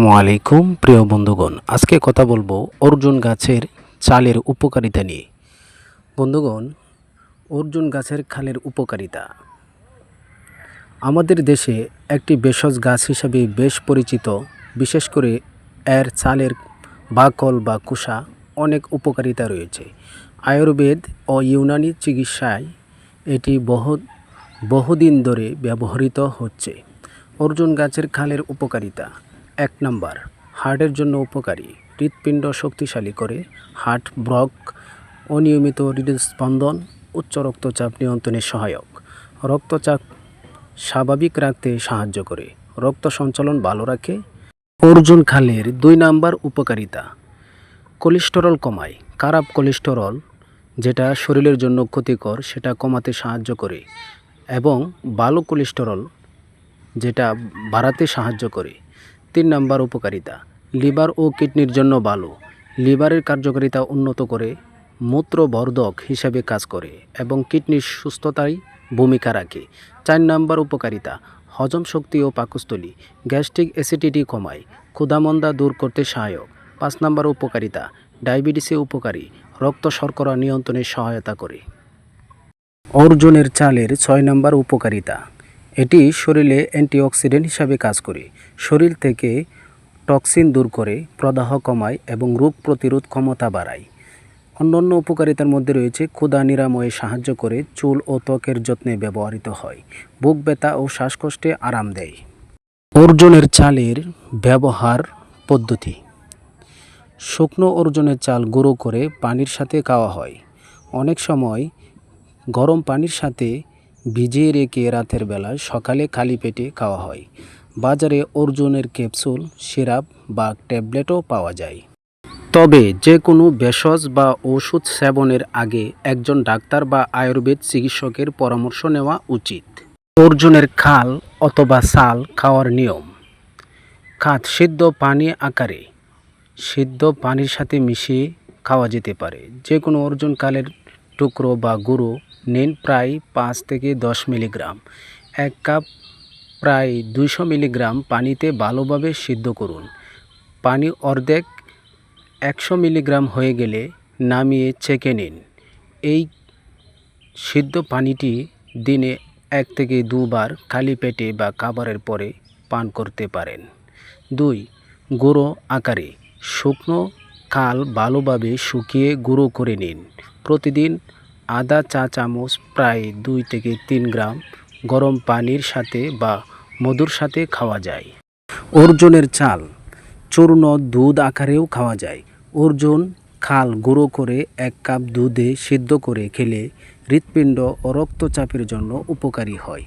আসসালামু আলাইকুম, প্রিয় বন্ধুগণ। আজকে কথা বলব অর্জুন গাছের চালের উপকারিতা নিয়ে। বন্ধুগণ, অর্জুন গাছের খালের উপকারিতা। আমাদের দেশে একটি ভেষজ গাছ হিসাবে বেশ পরিচিত। বিশেষ করে এর চালের বাকল বা কুষা অনেক উপকারিতা রয়েছে। আয়ুর্বেদ ও ইউনানি চিকিৎসায় এটি বহু বহুদিন ধরে ব্যবহৃত হচ্ছে। অর্জুন গাছের খালের উপকারিতা। এক নম্বর। হার্টের জন্য উপকারী। হৃৎপিণ্ড শক্তিশালী করে। হার্ট ব্লক অনিয়মিত হৃদস্পন্দন উচ্চ রক্তচাপ নিয়ন্ত্রণে সহায়ক। রক্তচাপ স্বাভাবিক রাখতে সাহায্য করে। রক্ত সঞ্চালন ভালো রাখে। অর্জুন খালের দুই নাম্বার উপকারিতা। কোলেস্টেরল কমায়। খারাপ কোলেস্টেরল, যেটা শরীরের জন্য ক্ষতিকর, সেটা কমাতে সাহায্য করে এবং ভালো কোলেস্টেরল, যেটা বাড়াতে সাহায্য করে। তিন নাম্বার উপকারিতা, লিভার ও কিডনির জন্য ভালো। লিভারের কার্যকারিতা উন্নত করে, মূত্রবর্ধক হিসাবে কাজ করে এবং কিডনির সুস্থতায় ভূমিকা রাখে। চার নাম্বার উপকারিতা, হজম শক্তি ও পাকস্থলী, গ্যাস্ট্রিক অ্যাসিডিটি কমায়, ক্ষুধামন্দা দূর করতে সহায়ক। পাঁচ নাম্বার উপকারিতা, ডায়াবেটিসে উপকারী, রক্ত শর্করা নিয়ন্ত্রণে সহায়তা করে। অর্জুনের চালের ছয় নম্বর উপকারিতা এটি শরীরে অ্যান্টিঅক্সিডেন্ট হিসাবে কাজ করে। শরীর থেকে টক্সিন দূর করে, প্রদাহ কমায় এবং রোগ প্রতিরোধ ক্ষমতা বাড়ায়। অন্যান্য উপকারিতার মধ্যে রয়েছে, ক্ষুধা নিরাময়ে সাহায্য করে, চুল ও ত্বকের যত্নে ব্যবহৃত হয়। বুক ব্যথা ও শ্বাসকষ্টে আরাম দেয়। অর্জনের চালের ব্যবহার পদ্ধতি। শুকনো অর্জনের চাল গুঁড়ো করে পানির সাথে খাওয়া হয়। অনেক সময় গরম পানির সাথে ভিজিয়ে রেখে রাতের বেলায় সকালে খালি পেটে খাওয়া হয়। বাজারে অর্জুনের ক্যাপসুল, সিরাপ বা ট্যাবলেটও পাওয়া যায়। তবে যে কোনো ভেষজ বা ওষুধ সেবনের আগে একজন ডাক্তার বা আয়ুর্বেদ চিকিৎসকের পরামর্শ নেওয়া উচিত। অর্জুনের খাল অথবা সাল খাওয়ার নিয়ম। খাত সিদ্ধ পানি আকারে। সিদ্ধ পানির সাথে মিশিয়ে খাওয়া যেতে পারে। যে কোনো অর্জুন কালের টুকরো বা গুঁড়ো নিন প্রায় পাঁচ থেকে দশ মিলিগ্রাম। এক কাপ প্রায় দুইশো মিলিগ্রাম পানিতে ভালোভাবে সিদ্ধ করুন। পানি অর্ধেক একশো মিলিগ্রাম হয়ে গেলে নামিয়ে ছেঁকে নিন। এই সিদ্ধ পানিটি দিনে এক থেকে দুবার খালি পেটে বা খাবারের পরে পান করতে পারেন। দুই, গুঁড়ো আকারে শুকনো খাল ভালোভাবে শুকিয়ে গুঁড়ো করে নিন। প্রতিদিন আদা, চা চামচ, প্রায় দুই থেকে তিন গ্রাম গরম পানির সাথে বা মধুর সাথে খাওয়া যায়। অর্জুনের চাল, চূর্ণ দুধ আকারেও খাওয়া যায়। অর্জুন খাল গুঁড়ো করে এক কাপ দুধে সিদ্ধ করে খেলে হৃৎপিণ্ড ও রক্তচাপের জন্য উপকারী হয়।